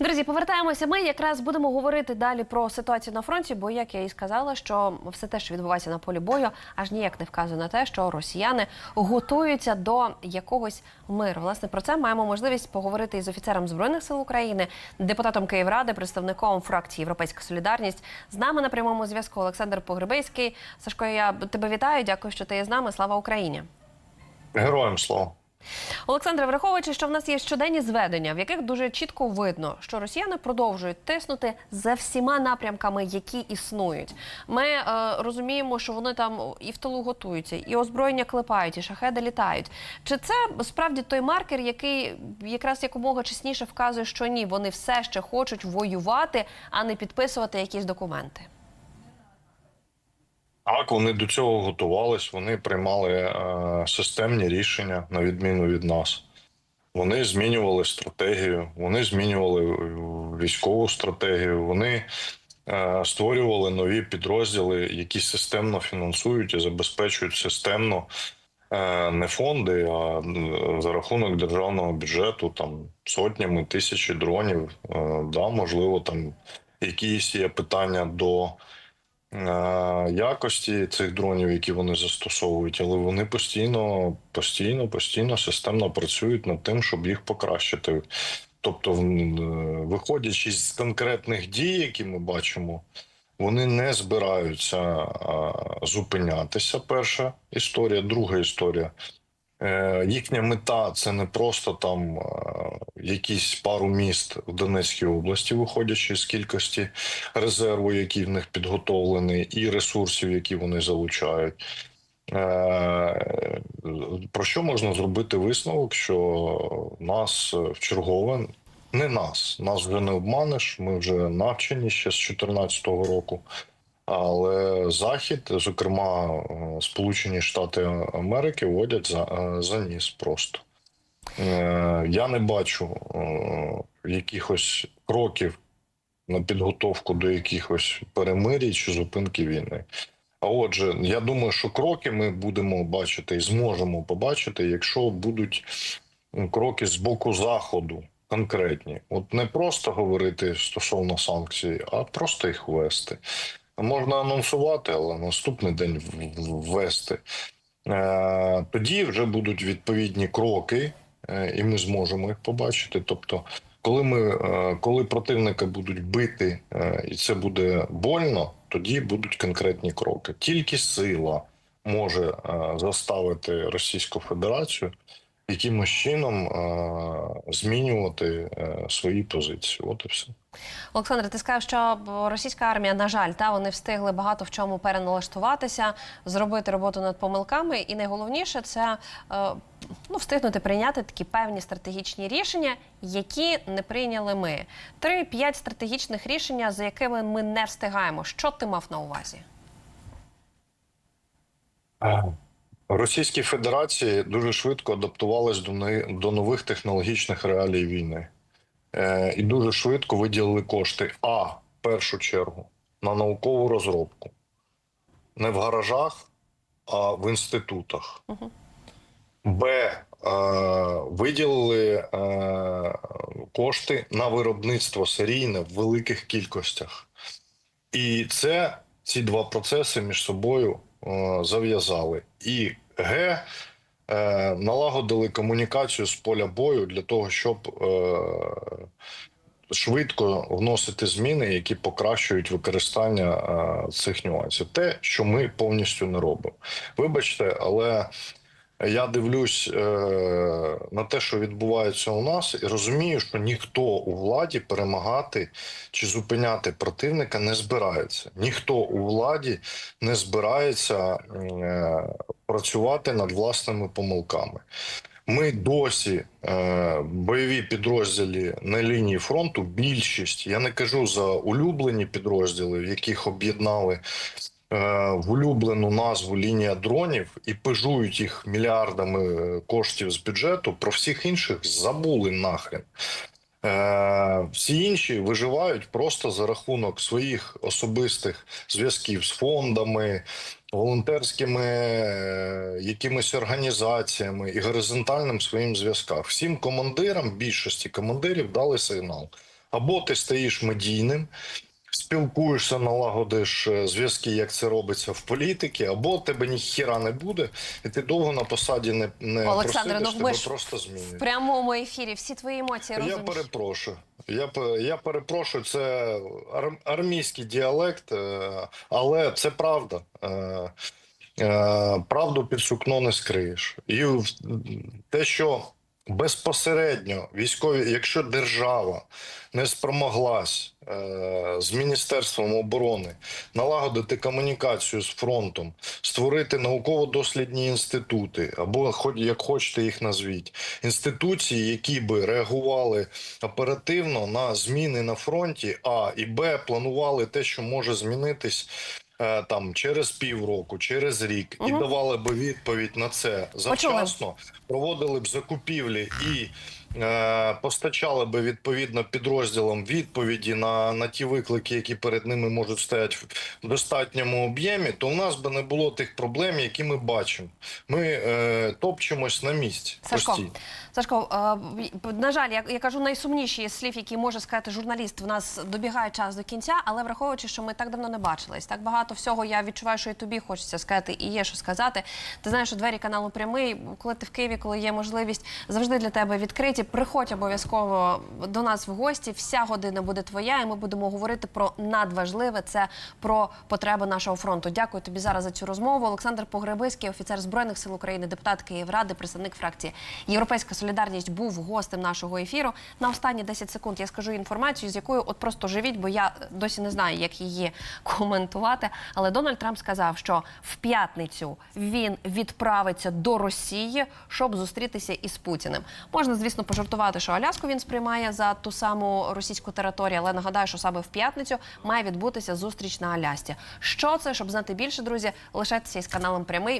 Друзі, повертаємося. Ми якраз будемо говорити далі про ситуацію на фронті, бо як я і сказала, що все те, що відбувається на полі бою, аж ніяк не вказує на те, що росіяни готуються до якогось миру. Власне про це маємо можливість поговорити із офіцером збройних сил України, депутатом Київради, представником фракції Європейська Солідарність. З нами на прямому зв'язку Олександр Погребейський. Сашко, я тебе вітаю. Дякую, що ти є з нами. Слава Україні. Героям слава. Олександре, враховуючи, що в нас є щоденні зведення, в яких дуже чітко видно, що росіяни продовжують тиснути за всіма напрямками, які існують. Ми е, розуміємо, що вони там і в тилу готуються, і озброєння клепають, і шахеди літають. Чи це справді той маркер, який якраз якомога чесніше вказує, що ні, вони все ще хочуть воювати, а не підписувати якісь документи? Так, вони до цього готувались, вони приймали е, системні рішення на відміну від нас. Вони змінювали стратегію, вони змінювали е, військову стратегію, вони е, створювали нові підрозділи, які системно фінансують і забезпечують системно е, не фонди, а е, за рахунок державного бюджету там сотнями тисячі дронів. Е, да, можливо, там якісь є питання до. Якості цих дронів, які вони застосовують, але вони постійно, постійно, постійно системно працюють над тим, щоб їх покращити. Тобто, е, виходячи з конкретних дій, які ми бачимо, вони не збираються зупинятися. Перша історія, друга історія. Е, Їхня мета це не просто там е, якісь пару міст в Донецькій області, виходячи з кількості резерву, який в них підготовлений, і ресурсів, які вони залучають. Е, Про що можна зробити висновок? Що нас в чергове, не нас, нас вже не обманеш. Ми вже навчені ще з 2014 року. Але Захід, зокрема е, Сполучені Штати Америки, водять за, е, за ніс просто. Е, Я не бачу якихось кроків на підготовку до якихось перемирій чи зупинки війни. А отже, я думаю, що кроки ми будемо бачити і зможемо побачити, якщо будуть кроки з боку заходу конкретні. От не просто говорити стосовно санкцій, а просто їх ввести. Можна анонсувати, але наступний день ввести. Е, Тоді вже будуть відповідні кроки, е, і ми зможемо їх побачити. Тобто, коли ми е, коли противника будуть бити, і це буде больно, тоді будуть конкретні кроки. Тільки сила може заставити Російську Федерацію якимось чином е, змінювати е, свої позиції. От і все. Олександр, ти сказав, що російська армія, на жаль, та вони встигли багато в чому переналаштуватися, зробити роботу над помилками, і найголовніше це е, ну, встигнути прийняти такі певні стратегічні рішення, які не прийняли ми. Три-п'ять стратегічних рішення, за якими ми не встигаємо. Що ти мав на увазі? Російській Федерації дуже швидко адаптувались до, до нових технологічних реалій війни. Е, і дуже швидко виділили кошти. А в першу чергу на наукову розробку. Не в гаражах, а в інститутах. Б. Е, виділили е, кошти на виробництво серійне в великих кількостях. І це ці два процеси між собою зав'язали. І Г. Е, налагодили комунікацію з поля бою для того, щоб е, швидко вносити зміни, які покращують використання е, цих нюансів. Те, що ми повністю не робимо. Вибачте, але я дивлюсь е, на те, що відбувається у нас, і розумію, що ніхто у владі перемагати чи зупиняти противника не збирається. Ніхто у владі не збирається е, працювати над власними помилками. Ми досі е, бойові підрозділі на лінії фронту. Більшість я не кажу за улюблені підрозділи, в яких об'єднали в улюблену назву лінія дронів і пижують їх мільярдами е, коштів з бюджету. Про всіх інших забули нахрен. Е, всі інші виживають просто за рахунок своїх особистих зв'язків з фондами, волонтерськими е, якимись організаціями і горизонтальним своїм зв'язкам. Всім командирам, більшості командирів дали сигнал. Або ти стаєш медійним, спілкуєшся, налагодиш е, зв'язки, як це робиться в політиці, або тебе ніхіра не буде, і ти довго на посаді не, не Олександре, просидиш, ну тебе просто В прямому ефірі всі твої емоції Я перепрошую. Я, я перепрошую, це ар- армійський діалект, е, але це правда. Е, Правду під сукно не скриєш. І те, що безпосередньо військові, якщо держава не спромоглась е, з Міністерством оборони налагодити комунікацію з фронтом, створити науково-дослідні інститути, або хоч як хочете їх назвіть, інституції, які би реагували оперативно на зміни на фронті, а і Б, планували те, що може змінитись. Е, Там через півроку, через рік, і давали би відповідь на це завчасно, проводили б закупівлі і постачали би відповідно підрозділам відповіді на, на ті виклики, які перед ними можуть стояти в достатньому об'ємі, то в нас би не було тих проблем, які ми бачимо. Ми е, топчемось на місці. Сашко, постійно. Сашко, е, на жаль, я, я кажу найсумніші слів, які може сказати журналіст. В нас добігає час до кінця, але враховуючи, що ми так давно не бачились, так багато всього я відчуваю, що і тобі хочеться сказати, і є що сказати. Ти знаєш, що двері каналу прямий, коли ти в Києві, коли є можливість, завжди для тебе відкриті. Приходь обов'язково до нас в гості. Вся година буде твоя, і ми будемо говорити про надважливе це про потреби нашого фронту. Дякую тобі зараз за цю розмову. Олександр Погребиський, офіцер збройних сил України, депутат Київради, представник фракції Європейська Солідарність, був гостем нашого ефіру. На останні 10 секунд я скажу інформацію, з якою от просто живіть, бо я досі не знаю, як її коментувати. Але Дональд Трамп сказав, що в п'ятницю він відправиться до Росії, щоб зустрітися із Путіним. Можна, звісно, пожартувати, що Аляску він сприймає за ту саму російську територію, але нагадаю, що саме в п'ятницю має відбутися зустріч на Алясці. Що це, щоб знати більше, друзі, лишайтеся із каналом прямий.